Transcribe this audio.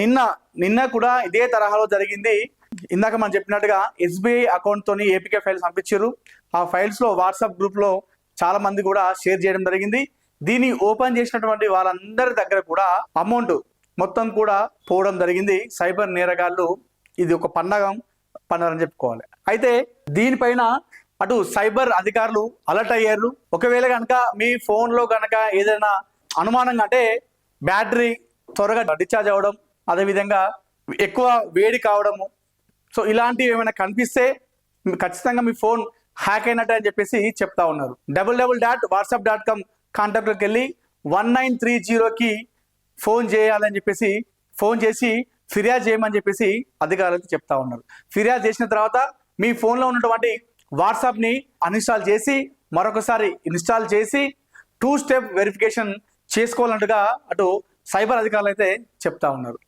నిన్న నిన్న కూడా ఇదే తరహాలో జరిగింది. ఇందాక మనం చెప్పినట్టుగా ఎస్బీఐ అకౌంట్ తోని ఏపీకే ఫైల్స్ పంపించారు. ఆ ఫైల్స్లో వాట్సాప్ గ్రూప్లో చాలా మంది కూడా షేర్ చేయడం జరిగింది. దీన్ని ఓపెన్ చేసినటువంటి వాళ్ళందరి దగ్గర కూడా అమౌంట్ మొత్తం కూడా పోవడం జరిగింది. సైబర్ నేరగాళ్ళు ఇది ఒక పండగ పండగ అని చెప్పుకోవాలి. అయితే దీనిపైన అటు సైబర్ అధికారులు అలర్ట్ అయ్యారు. ఒకవేళ కనుక మీ ఫోన్లో కనుక ఏదైనా అనుమానంగా అంటే బ్యాటరీ త్వరగా డిశ్చార్జ్ అవ్వడం అదేవిధంగా ఎక్కువ వేడి కావడము. సో ఇలాంటివి ఏమైనా కనిపిస్తే ఖచ్చితంగా మీ ఫోన్ హ్యాక్ అయినట్టు అని చెప్పేసి చెప్తా ఉన్నారు. Double double dot WhatsApp dot com కాంటాక్ట్లోకి వెళ్ళి వన్ నైన్ త్రీ జీరోకి ఫోన్ చేయాలని చెప్పేసి ఫోన్ చేసి ఫిర్యాదు చేయమని చెప్పేసి అధికారులకు చెప్తా ఉన్నారు. ఫిర్యాదు చేసిన తర్వాత మీ ఫోన్లో ఉన్నటువంటి వాట్సాప్ని అన్ఇన్స్టాల్ చేసి మరొకసారి ఇన్స్టాల్ చేసి టూ స్టెప్ వెరిఫికేషన్ చేసుకోవాలన్నట్టుగా అటు సైబర్ అధికారులు అయితే చెప్తా ఉన్నారు.